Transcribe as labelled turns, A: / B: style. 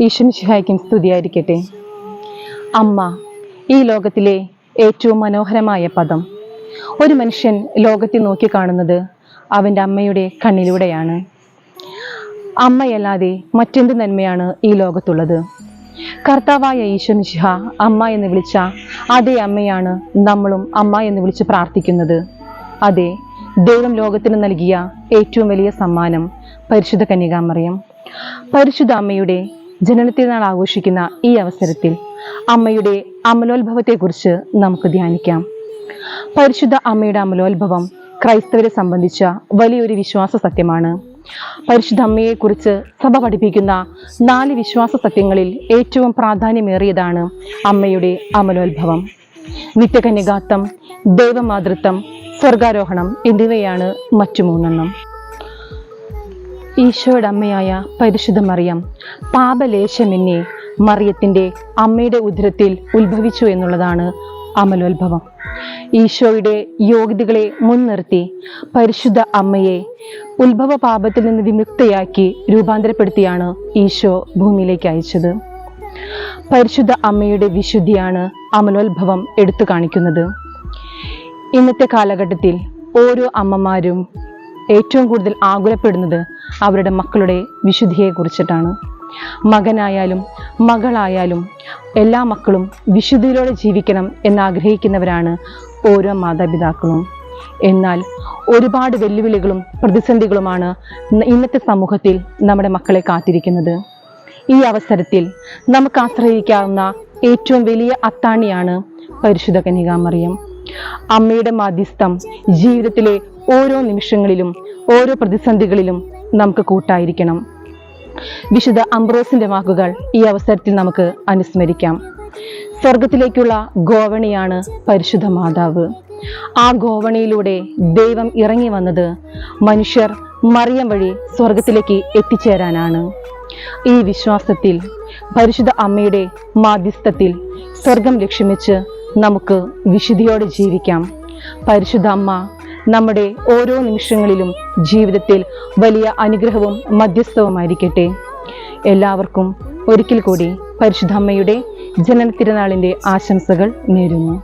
A: ഈശ്വമിശിഹായ്ക്കും സ്തുതിയായിരിക്കട്ടെ. അമ്മ ഈ ലോകത്തിലെ ഏറ്റവും മനോഹരമായ പദം. ഒരു മനുഷ്യൻ ലോകത്തെ നോക്കിക്കാണുന്നത് അവന്റെ അമ്മയുടെ കണ്ണിലൂടെയാണ്. അമ്മയല്ലാതെ മറ്റെന്ത് നന്മയാണ് ഈ ലോകത്തുള്ളത്? കർത്താവായ ഈശ്വമിശിഹ അമ്മ എന്ന് വിളിച്ച അതേ അമ്മയാണ് നമ്മളും അമ്മ എന്ന് വിളിച്ച് പ്രാർത്ഥിക്കുന്നത്. അതെ ദൈവം ലോകത്തിന് നൽകിയ ഏറ്റവും വലിയ സമ്മാനം പരിശുദ്ധ കന്യകാമറിയം. പരിശുദ്ധ അമ്മയുടെ ജനനത്തിനാൾ ആഘോഷിക്കുന്ന ഈ അവസരത്തിൽ അമ്മയുടെ അമലോത്ഭവത്തെക്കുറിച്ച് നമുക്ക് ധ്യാനിക്കാം. പരിശുദ്ധ അമ്മയുടെ അമലോത്ഭവം ക്രൈസ്തവരെ സംബന്ധിച്ച വലിയൊരു വിശ്വാസ സത്യമാണ്. പരിശുദ്ധ അമ്മയെക്കുറിച്ച് സഭ പഠിപ്പിക്കുന്ന നാല് വിശ്വാസ സത്യങ്ങളിൽ ഏറ്റവും പ്രാധാന്യമേറിയതാണ് അമ്മയുടെ അമലോത്ഭവം. നിത്യകന്യകാത്വം ദൈവമാതൃത്വം സ്വർഗാരോഹണം എന്നിവയാണ് മറ്റു മൂന്നെണ്ണം. ഈശോയുടെ അമ്മയായ പരിശുദ്ധ മറിയം പാപലേശമെന്നെ മറിയത്തിന്റെ അമ്മയുടെ ഉദരത്തിൽ ഉത്ഭവിച്ചു എന്നുള്ളതാണ് അമലോത്ഭവം. ഈശോയുടെ യോഗ്യതകളെ മുൻനിർത്തി പരിശുദ്ധ അമ്മയെ ഉത്ഭവ പാപത്തിൽ നിന്ന് വിമുക്തയാക്കി രൂപാന്തരപ്പെടുത്തിയാണ് ഈശോ ഭൂമിയിലേക്ക് അയച്ചത്. പരിശുദ്ധ അമ്മയുടെ വിശുദ്ധിയാണ് അമലോത്ഭവം എടുത്തു കാണിക്കുന്നത്. ഇന്നത്തെ കാലഘട്ടത്തിൽ ഓരോ അമ്മമാരും ഏറ്റവും കൂടുതൽ ആകുലപ്പെടുന്നത് അവരുടെ മക്കളുടെ വിശുദ്ധിയെ കുറിച്ചിട്ടാണ് മകനായാലും മകളായാലും എല്ലാ മക്കളും വിശുദ്ധിയിലൂടെ ജീവിക്കണം എന്നാഗ്രഹിക്കുന്നവരാണ് ഓരോ മാതാപിതാക്കളും. എന്നാൽ ഒരുപാട് വെല്ലുവിളികളും പ്രതിസന്ധികളുമാണ് ഇന്നത്തെ സമൂഹത്തിൽ നമ്മുടെ മക്കളെ കാത്തിരിക്കുന്നത്. ഈ അവസരത്തിൽ നമുക്ക് ആശ്രയിക്കാവുന്ന ഏറ്റവും വലിയ അത്താണിയാണ് പരിശുദ്ധ കനികാമറിയം അമ്മയുടെ മാധ്യസ്ഥം ജീവിതത്തിലെ ഓരോ നിമിഷങ്ങളിലും ഓരോ പ്രതിസന്ധികളിലും നമുക്ക് കൂട്ടായിരിക്കണം. വിശുദ്ധ അംബ്രോസിന്റെ വാക്കുകൾ ഈ അവസരത്തിൽ നമുക്ക് അനുസ്മരിക്കാം. സ്വർഗത്തിലേക്കുള്ള ഗോവണിയാണ് പരിശുദ്ധ മാതാവ്. ആ ഗോവണിയിലൂടെ ദൈവം ഇറങ്ങി വന്നത് മനുഷ്യർ മറിയം വഴി സ്വർഗത്തിലേക്ക് എത്തിച്ചേരാനാണ്. ഈ വിശ്വാസത്തിൽ പരിശുദ്ധ അമ്മയുടെ മാധ്യസ്ഥത്തിൽ സ്വർഗം ലക്ഷ്യമിച്ച് നമുക്ക് വിശുദ്ധിയോടെ ജീവിക്കാം. പരിശുദ്ധ അമ്മ നമ്മുടെ ഓരോ നിമിഷങ്ങളിലും ജീവിതത്തിൽ വലിയ അനുഗ്രഹവും മധ്യസ്ഥവുമായിരിക്കട്ടെ. എല്ലാവർക്കും ഒരിക്കൽ കൂടി പരിശുദ്ധമ്മയുടെ ജനന തിരുനാളിന്റെ ആശംസകൾ നേരുന്നു.